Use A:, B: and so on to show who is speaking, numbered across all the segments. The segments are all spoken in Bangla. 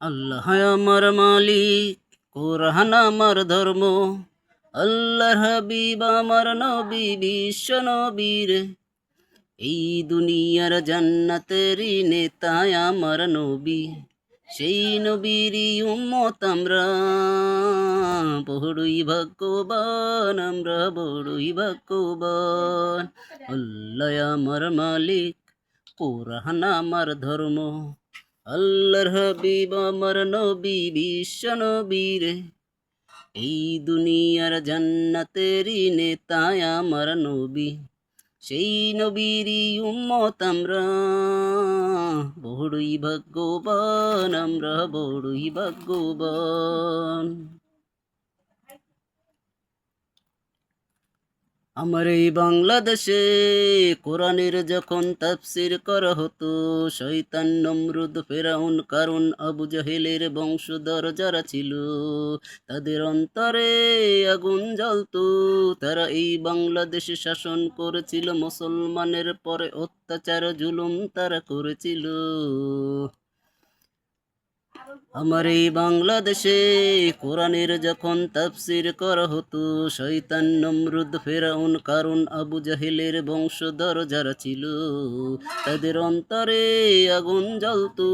A: আল্লাহ আমার মালিক, কোরআন আমার ধর্ম। আল্লাহ হাবিব আমার নবী, বিশ্ব নবীর। এই দুনিয়ার জান্নাতেরই নেতা আমার নবী। সেই নবীরই উম্মত আমরা, বড়ই ভাগ্যবান, আমরা বড়ই ভাগ্যবান। আল্লাহ আমার মালিক, কোরআন আমার ধর্ম। আল্লাহর হাবিব, আমার নবী, বিশ্ব নবীর। এই দুনিয়ার জান্নাতেরই নেতায় আমার নবী। সেই নবীরই উম্মত আমরা। বড়ই ভাগ্যবান, আমরা বড়ই ভাগ্যবান। আমার এই বাংলাদেশে কোরআনের যখন তাফসির করা হতো, শয়তান নমরুদ, ফেরাউন কারণ আবু জাহেলের বংশধর যারা ছিল, তাদের অন্তরে আগুন জ্বলতো। তারা এই বাংলাদেশে শাসন করেছিল, মুসলমানের পরে অত্যাচার, জুলুম তারা করেছিল। আমার এই বাংলাদেশে কোরআনের যখন তাফসির করা হতো শয়তান নমরুদ ফেরাউন কারণ আবু জাহেলের বংশধর যারা ছিল তাদের অন্তরে আগুন জ্বলতো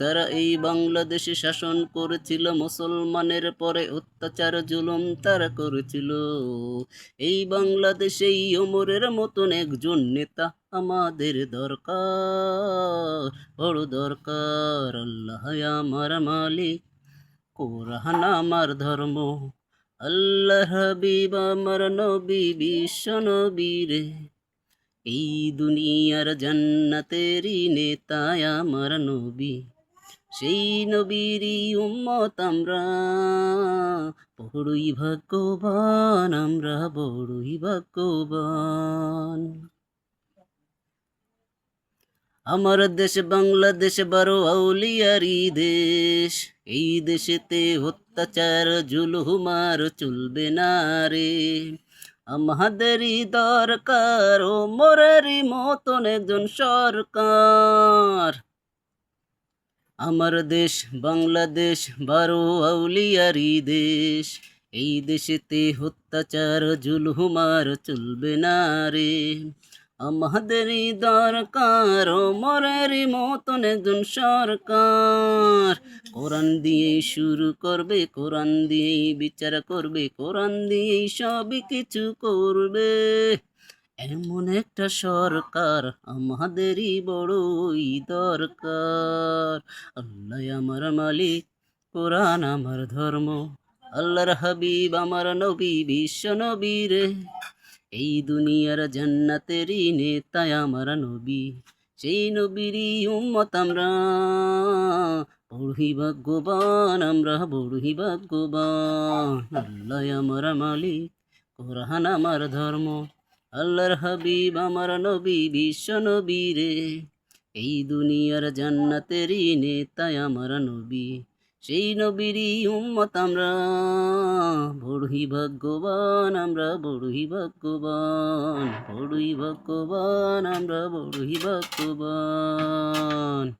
A: তারা এই বাংলাদেশে শাসন করেছিল মুসলমানের পরে অত্যাচার জুলুম তারা করেছিল এই বাংলাদেশেই ওমরের মতন একজন নেতা আমাদের দরকার, বড় দরকার। আল্লাহ আমার মালিক, কোরআন আমার ধর্ম। আল্লাহ হাবিব আমার নবী, বিশ্ব নবীর এই দুনিয়ার জান্নাতেরই নেতায় আমার নবী। সেই নবীরই উম্মত আমরা, বড়ই ভাগ্যবান, আমরা বড়ই ভাগ্যবান। আমার দেশ বাংলাদেশ বারো আউলিয়ারি দেশ। এই দেশেতে অত্যাচার জুলুমার চলবে না রে। আমাদেরই দরকার ও মোরেরই মতন একজন সরকার। আমার দেশ বাংলাদেশ বারো আউলিয়ারি দেশ। এই দেশেতে অত্যাচার জুলুমার চলবে না রে। আমাদেরই দরকার ও মরেরই মতন একজন সরকার। কোরআন দিয়েই শুরু করবে, কোরআন দিয়েই বিচার করবে, কোরআন দিয়েই সবই কিছু করবে। এমন একটা সরকার আমাদেরই বড়ই দরকার। আল্লাহ আমার মালিক, কোরআন আমার ধর্ম। আল্লাহর হাবিব, আমার নবী, বিশ্ব নবীর এই দুনিয়ার জান্নাতেরই নেতায় আমার নবী। সেই নবীরই উম্মত আমরা। বড়ই ভাগ্যবান, আমরা বড়ই ভাগ্যবান। আল্লাহ আমার মালিক, কোরআন আমার ধর্ম। আল্লাহর হাবিব আমার নবী, বিশ্ব নবী রে। এই দুনিয়ার জান্নাতেরই নেতায় আমার নবী। সেই নবীরই উম্মত আমরা। বড়ই ভাগ্যবান আমরা বড়ই ভাগ্যবান বড়ই ভাগ্যবান আমরা বড়ই ভাগ্যবান।